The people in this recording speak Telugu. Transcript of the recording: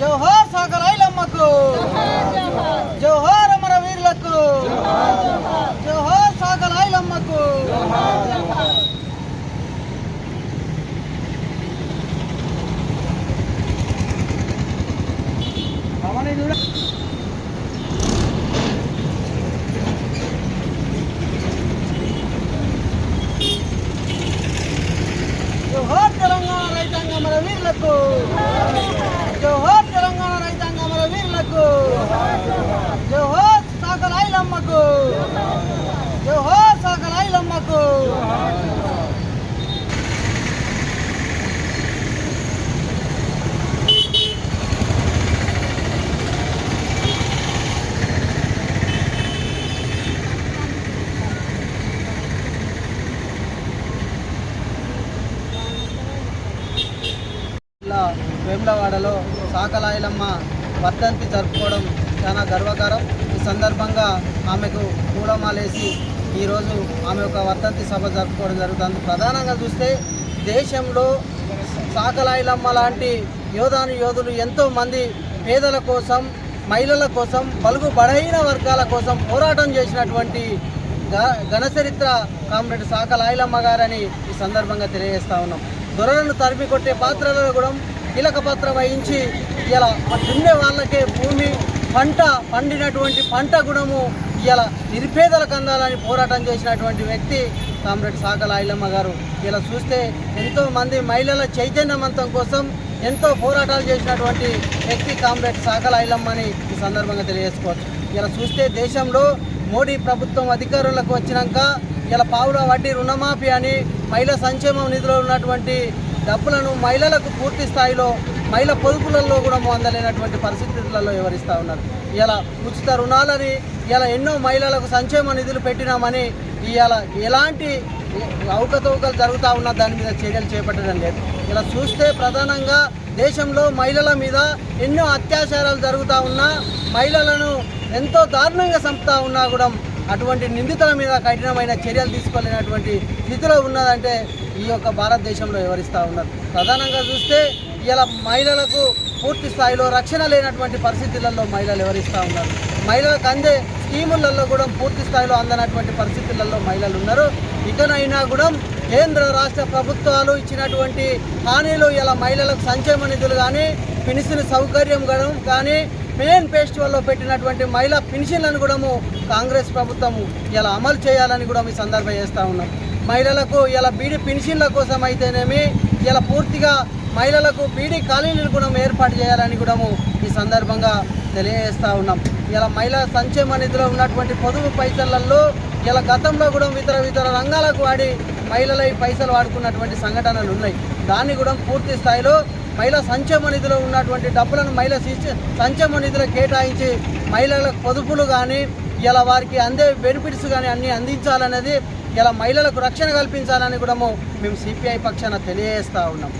జోహార్ సాగర్ ఐలమ్మకు. జోహార్ అమర వీరులకు. జోహార్ సాగర్ ఐలమ్మకు. రమణి చూడ జోహార్ తెలంగాణ రైతాంగ అమర వీరులకు జోహార్ తెలంగాణ రైతాంగ అమర వీరులకు జోహార్ సాగరాయిలమ్మకు జోహార్ సాగరాయిలమ్మకు జిల్లా వేములవాడలో సాకలాయలమ్మ వర్ధంతి జరుపుకోవడం చాలా గర్వకారం. ఈ సందర్భంగా ఆమెకు కూడమాలేసి ఈరోజు ఆమె ఒక వర్ధంతి సభ జరుపుకోవడం జరుగుతుంది. ప్రధానంగా చూస్తే దేశంలో సాకలాయలమ్మ లాంటి యోధాను యోధులు ఎంతోమంది పేదల కోసం మహిళల కోసం పలుగు బడైన వర్గాల కోసం పోరాటం చేసినటువంటి ఘనచరిత్ర కామ్రేడ్ సాకలాయలమ్మ గారని ఈ సందర్భంగా తెలియజేస్తా ఉన్నాం. దొరలను తరిమి కొట్టే పాత్రలలో కూడా కీలక పాత్ర వహించి ఇలా దున్నే వాళ్ళకే భూమి పంట పండినటువంటి పంట గుణము ఇలా నిరుపేదలకు అందాలని పోరాటం చేసినటువంటి వ్యక్తి కామ్రేడ్ సాకల ఐలమ్మ గారు. ఇలా చూస్తే ఎంతోమంది మహిళల చైతన్యవంతం కోసం ఎంతో పోరాటాలు చేసినటువంటి వ్యక్తి కామ్రేడ్ సాకల ఐలమ్మని ఈ సందర్భంగా తెలియజేసుకోవచ్చు. ఇలా చూస్తే దేశంలో మోడీ ప్రభుత్వం అధికారంలోకి వచ్చినాక ఇలా పావుల వడ్డీ రుణమాఫీ అని మహిళా సంక్షేమం నిధిలో ఉన్నటువంటి డబ్బులను మహిళలకు పూర్తి స్థాయిలో మహిళ పొదుపులలో కూడా అందలేనటువంటి పరిస్థితులలో వివరిస్తూ ఉన్నారు. ఇలా ఉచిత రుణాలని ఇలా ఎన్నో మహిళలకు సంక్షేమ నిధులు పెట్టినామని ఇవాళ ఎలాంటి అవకతవకలు జరుగుతూ ఉన్నా దాని మీద చర్యలు చేపట్టడం లేదు. ఇలా చూస్తే ప్రధానంగా దేశంలో మహిళల మీద ఎన్నో అత్యాచారాలు జరుగుతూ ఉన్నా మహిళలను ఎంతో దారుణంగా చంపుతా ఉన్నా కూడా అటువంటి నిందితుల మీద కఠినమైన చర్యలు తీసుకోలేనటువంటి స్థితిలో ఉన్నదంటే ఈ యొక్క భారతదేశంలో వివరిస్తూ ఉన్నారు ప్రధానంగా చూస్తే ఇలా మహిళలకు పూర్తి స్థాయిలో రక్షణ లేనటువంటి పరిస్థితులలో మహిళలు వివరిస్తూ ఉన్నారు మహిళలకు అందే స్కీములలో కూడా పూర్తి స్థాయిలో అందనటువంటి పరిస్థితులలో మహిళలు ఉన్నారు. ఇకనైనా కూడా కేంద్ర రాష్ట్ర ప్రభుత్వాలు ఇచ్చినటువంటి హామీలు ఇలా మహిళలకు సంక్షేమ నిధులు కానీ పెన్షన్ సౌకర్యం కానీ మెయిన్ ఫెస్టివల్లో పెట్టినటువంటి మహిళా పెన్షన్లను కూడా కాంగ్రెస్ ప్రభుత్వము ఇలా అమలు చేయాలని కూడా మీ సందర్భం చేస్తూ ఉన్నాం. మహిళలకు ఇలా బీడీ పెన్షన్ల కోసం అయితేనేమి ఇలా పూర్తిగా మహిళలకు బీడీ కాలనీలు కూడా ఏర్పాటు చేయాలని కూడా ఈ సందర్భంగా తెలియజేస్తూ ఉన్నాం. ఇలా మహిళా సంక్షేమ నిధిలో ఉన్నటువంటి పొదుపు పైసలలో ఇలా గతంలో కూడా ఇతర ఇతర రంగాలకు వాడి మహిళల పైసలు వాడుకున్నటువంటి సంఘటనలు ఉన్నాయి. దాన్ని కూడా పూర్తి స్థాయిలో మహిళా సంక్షేమ నిధిలో ఉన్నటువంటి డబ్బులను మహిళా శిక్ష- సంక్షేమ నిధిలో కేటాయించి మహిళల పొదుపులు కానీ ఇలా వారికి అందే బెనిఫిట్స్ కానీ అన్నీ అందించాలనేది ఇలా మహిళలకు రక్షణ కల్పించాలని కూడా మేము సిపిఐ పక్షాన తెలియజేస్తూ ఉన్నాం.